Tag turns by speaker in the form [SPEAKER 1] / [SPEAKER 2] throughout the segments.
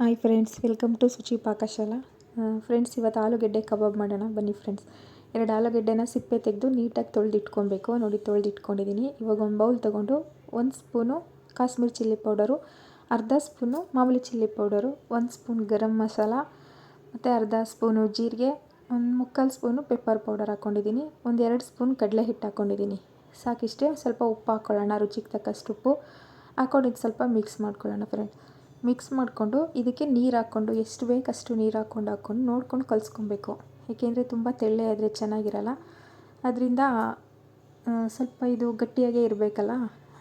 [SPEAKER 1] Hi friends welcome to Suchi Pakashala friends ಇವತ್ತು ಆಲೂಗೆಡ್ಡೆ ಕಬಾಬ್ ಮಾಡೋಣ. ಬನ್ನಿ ಫ್ರೆಂಡ್ಸ್ ಎರಡು ಆಲೂಗೆಡ್ಡೆನ ಸಿಪ್ಪೆ ತೆಗೆದು ನೀಟಾಗಿ ತೊಳೆದಿಟ್ಕೊಬೇಕು. ನೋಡಿ, ತೊಳೆದಿಟ್ಕೊಂಡಿದ್ದೀನಿ. ಇವಾಗ ಒಂದು ಬೌಲ್ ತೊಗೊಂಡು ಒಂದು ಸ್ಪೂನು ಕಾಶ್ಮೀರಿ ಚಿಲ್ಲಿ ಪೌಡರು, ಅರ್ಧ ಸ್ಪೂನು ಮಾಮೂಲಿ ಚಿಲ್ಲಿ ಪೌಡರು, ಒಂದು ಸ್ಪೂನ್ ಗರಂ ಮಸಾಲ, ಮತ್ತು ಅರ್ಧ ಸ್ಪೂನು ಜೀರಿಗೆ, ಒಂದು ಮುಕ್ಕಾಲು ಸ್ಪೂನು ಪೆಪ್ಪರ್ ಪೌಡರ್ ಹಾಕ್ಕೊಂಡಿದ್ದೀನಿ ಒಂದು ಎರಡು ಸ್ಪೂನ್ ಕಡಲೆ ಹಿಟ್ಟು ಹಾಕ್ಕೊಂಡಿದ್ದೀನಿ ಸಾಕಿಷ್ಟೇ. ಸ್ವಲ್ಪ ಉಪ್ಪು ಹಾಕ್ಕೊಳ್ಳೋಣ ರುಚಿಗೆ ತಕ್ಕಷ್ಟು ಉಪ್ಪು ಹಾಕ್ಕೊಂಡಿದ್ದು ಸ್ವಲ್ಪ ಮಿಕ್ಸ್ ಮಾಡ್ಕೊಳ್ಳೋಣ ಫ್ರೆಂಡ್ಸ್ ಮಿಕ್ಸ್ ಮಾಡಿಕೊಂಡು ಇದಕ್ಕೆ ನೀರು ಹಾಕ್ಕೊಂಡು, ಎಷ್ಟು ಬೇಕಷ್ಟು ನೀರು ಹಾಕ್ಕೊಂಡು ಹಾಕ್ಕೊಂಡು ನೋಡ್ಕೊಂಡು ಕಲಿಸ್ಕೊಬೇಕು. ಏಕೆಂದರೆ ತುಂಬ ತೆಳ್ಳೆ ಆದರೆ ಚೆನ್ನಾಗಿರಲ್ಲ. ಅದರಿಂದ ಸ್ವಲ್ಪ ಇದು ಗಟ್ಟಿಯಾಗೇ ಇರಬೇಕಲ್ಲ,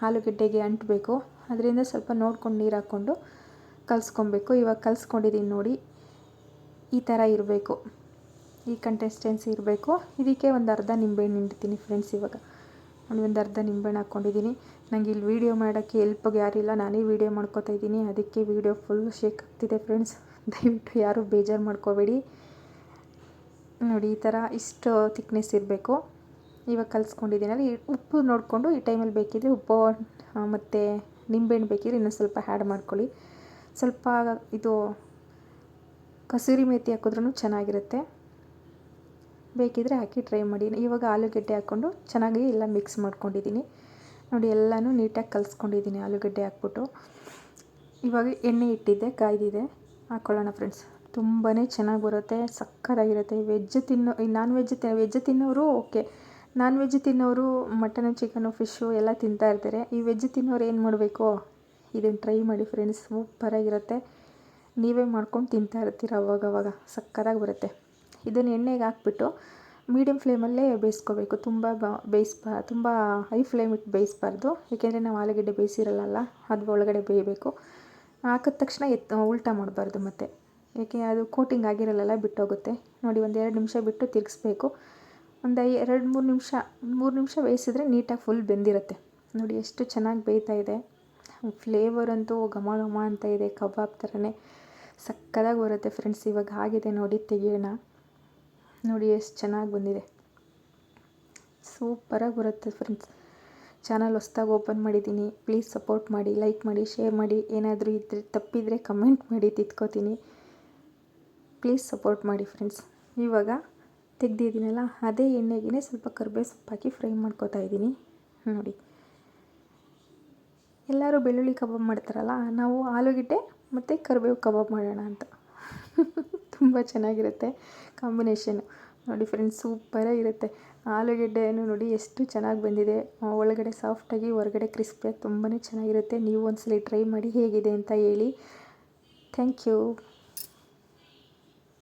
[SPEAKER 1] ಆಲೂಗಡ್ಡೆಗೆ ಅಂಟಬೇಕು. ಅದರಿಂದ ಸ್ವಲ್ಪ ನೋಡ್ಕೊಂಡು ನೀರು ಹಾಕ್ಕೊಂಡು ಕಲಿಸ್ಕೊಬೇಕು. ಇವಾಗ ಕಲಿಸ್ಕೊಂಡಿದ್ದೀನಿ ನೋಡಿ, ಈ ಥರ ಇರಬೇಕು. ಈ ಕಂಟೆಸ್ಟೆನ್ಸಿ ಇರಬೇಕು. ಇದಕ್ಕೆ ಒಂದು ಅರ್ಧ ನಿಂಬೆಹಣ್ಣು ಇಡ್ತೀನಿ ಫ್ರೆಂಡ್ಸ್ ಇವಾಗ. ಒಂದು ಅರ್ಧ ನಿಂಬೆಹಣ್ಣು ಹಾಕ್ಕೊಂಡಿದ್ದೀನಿ. ನನಗೆ ಇಲ್ಲಿ ವೀಡಿಯೋ ಮಾಡೋಕ್ಕೆ ಎಲ್ಪಿಗೆ ಯಾರಿಲ್ಲ ನಾನೇ ವೀಡಿಯೋ ಮಾಡ್ಕೋತಾ ಇದ್ದೀನಿ. ಅದಕ್ಕೆ ವೀಡಿಯೋ ಫುಲ್ ಶೇಕ್ ಆಗ್ತಿದೆ ಫ್ರೆಂಡ್ಸ್ ದಯವಿಟ್ಟು ಯಾರೂ ಬೇಜಾರು ಮಾಡ್ಕೋಬೇಡಿ. ನೋಡಿ, ಈ ಥರ ಇಷ್ಟು ತಿಕ್ನೆಸ್ ಇರಬೇಕು. ಇವಾಗ ಕಲಿಸ್ಕೊಂಡಿದ್ದೀನಲ್ಲ ಈ ಉಪ್ಪು ನೋಡಿಕೊಂಡು ಈ ಟೈಮಲ್ಲಿ ಬೇಕಿದ್ರೆ ಉಪ್ಪು ಮತ್ತು ನಿಂಬೆಹಣ್ಣು ಬೇಕಿದ್ರೆ ಇನ್ನೂ ಸ್ವಲ್ಪ ಆ್ಯಡ್ ಮಾಡ್ಕೊಳ್ಳಿ. ಸ್ವಲ್ಪ ಇದು ಕಸೂರಿ ಮೇಥಿ ಹಾಕಿದ್ರೂ ಚೆನ್ನಾಗಿರುತ್ತೆ. ಬೇಕಿದ್ರೆ ಹಾಕಿ ಟ್ರೈ ಮಾಡಿ. ಇವಾಗ ಆಲೂಗಡ್ಡೆ ಹಾಕ್ಕೊಂಡು ಚೆನ್ನಾಗಿ ಎಲ್ಲ ಮಿಕ್ಸ್ ಮಾಡ್ಕೊಂಡಿದ್ದೀನಿ. ನೋಡಿ, ಎಲ್ಲನೂ ನೀಟಾಗಿ ಕಲಿಸ್ಕೊಂಡಿದ್ದೀನಿ ಆಲೂಗಡ್ಡೆ ಹಾಕ್ಬಿಟ್ಟು. ಇವಾಗ ಎಣ್ಣೆ ಇಟ್ಟಿದ್ದೆ ಕಾಯ್ದಿದೆ. ಹಾಕ್ಕೊಳ್ಳೋಣ ಫ್ರೆಂಡ್ಸ್ ತುಂಬಾ ಚೆನ್ನಾಗಿ ಬರುತ್ತೆ, ಸಕ್ಕತ್ತಾಗಿರುತ್ತೆ. ವೆಜ್ ತಿನ್ನೋ ನಾನ್ ವೆಜ್ ವೆಜ್ ತಿನ್ನೋರು ಓಕೆ ನಾನ್ ವೆಜ್ ತಿನ್ನೋರು ಮಟನು ಚಿಕನು ಫಿಶ್ಶು ಎಲ್ಲ ತಿಂತಾ ಇರ್ತಾರೆ. ಈ ವೆಜ್ ತಿನ್ನೋರು ಏನು ಮಾಡಬೇಕು? ಇದನ್ನು ಟ್ರೈ ಮಾಡಿ ಫ್ರೆಂಡ್ಸ್ ಸೂಪರಾಗಿರುತ್ತೆ. ನೀವೇ ಮಾಡ್ಕೊಂಡು ತಿಂತಾ ಇರ್ತೀರ ಅವಾಗವಾಗ. ಸಕ್ಕತ್ತಾಗಿ ಬರುತ್ತೆ. ಇದನ್ನು ಎಣ್ಣೆಗೆ ಹಾಕ್ಬಿಟ್ಟು ಮೀಡಿಯಮ್ ಫ್ಲೇಮಲ್ಲೇ ಬೇಯಿಸ್ಕೋಬೇಕು. ತುಂಬ ಬೇಯಿಸ್ಬಾ, ತುಂಬ ಹೈ ಫ್ಲೇಮ್ ಇಟ್ಟು ಬೇಯಿಸ್ಬಾರ್ದು. ಏಕೆಂದರೆ ನಾವು ಆಲೂಗಡ್ಡೆ ಬೇಯಿಸಿರಲ್ಲ ಅದು ಒಳಗಡೆ ಬೇಯಬೇಕು. ಹಾಕಿದ ತಕ್ಷಣ ಎತ್, ಉಲ್ಟಾ ಮಾಡಬಾರ್ದು ಮತ್ತು. ಏಕೆ ಅದು ಕೋಟಿಂಗ್ ಆಗಿರಲ್ಲ ಬಿಟ್ಟೋಗುತ್ತೆ. ನೋಡಿ, ಒಂದು ಎರಡು ನಿಮಿಷ ಬಿಟ್ಟು ತಿರುಗಿಸ್ಬೇಕು. ಒಂದು ಐ, ಎರಡು ಮೂರು ನಿಮಿಷ ಮೂರು ನಿಮಿಷ ಬೇಯಿಸಿದ್ರೆ ನೀಟಾಗಿ ಫುಲ್ ಬೆಂದಿರುತ್ತೆ. ನೋಡಿ, ಎಷ್ಟು ಚೆನ್ನಾಗಿ ಬೇಯ್ತಾ ಇದೆ. ಫ್ಲೇವರ್ ಅಂತೂ ಘಮ ಘಮ ಅಂತ ಇದೆ, ಕಬಾಬ್ ಥರನೇ ಸಕ್ಕದಾಗಿ ಬರುತ್ತೆ. ಫ್ರೆಂಡ್ಸ್ ಇವಾಗ ಆಗಿದೆ ನೋಡಿ, ತೆಗಿಯೋಣ. ನೋಡಿ, ಎಷ್ಟು ಚೆನ್ನಾಗಿ ಬಂದಿದೆ. ಸೂಪರಾಗಿ ಬರುತ್ತೆ ಫ್ರೆಂಡ್ಸ್ ಚಾನಲ್ ಹೊಸ್ದಾಗಿ ಓಪನ್ ಮಾಡಿದ್ದೀನಿ. ಪ್ಲೀಸ್ ಸಪೋರ್ಟ್ ಮಾಡಿ ಲೈಕ್ ಮಾಡಿ ಶೇರ್ ಮಾಡಿ. ಏನಾದರೂ ಇದ್ದರೆ ತಪ್ಪಿದರೆ ಕಮೆಂಟ್ ಮಾಡಿ, ತಿದ್ಕೋತೀನಿ. ಪ್ಲೀಸ್ ಸಪೋರ್ಟ್ ಮಾಡಿ ಫ್ರೆಂಡ್ಸ್ ಇವಾಗ ತೆಗ್ದಿದ್ದೀನಲ್ಲ, ಅದೇ ಎಣ್ಣೆಗೆ ಸ್ವಲ್ಪ ಕರ್ಬೇವು ಸೊಪ್ಪು ಹಾಕಿ ಫ್ರೈ ಮಾಡ್ಕೋತಾ ಇದ್ದೀನಿ. ನೋಡಿ. ಎಲ್ಲರೂ ಬೆಳ್ಳುಳ್ಳಿ ಕಬಾಬ್ ಮಾಡ್ತಾರಲ್ಲ, ನಾವು ಆಲೂಗೆಡ್ಡೆ ಮತ್ತು ಕರಿಬೇವು ಕಬಾಬ್ ಮಾಡೋಣ ಅಂತ. ತುಂಬ ಚೆನ್ನಾಗಿರುತ್ತೆ ಕಾಂಬಿನೇಷನ್. ನೋಡಿ ಫ್ರೆಂಡ್ಸ್ ಸೂಪರಾಗಿರುತ್ತೆ ಆಲೂಗೆಡ್ಡೆಯನ್ನು ನೋಡಿ ಎಷ್ಟು ಚೆನ್ನಾಗಿ ಬಂದಿದೆ. ಒಳಗಡೆ ಸಾಫ್ಟಾಗಿ ಹೊರಗಡೆ ಕ್ರಿಸ್ಪಿಯಾಗಿ ತುಂಬಾ ಚೆನ್ನಾಗಿರುತ್ತೆ. ನೀವು ಒಂದ್ಸಲ ಟ್ರೈ ಮಾಡಿ ಹೇಗಿದೆ ಅಂತ ಹೇಳಿ. Thank you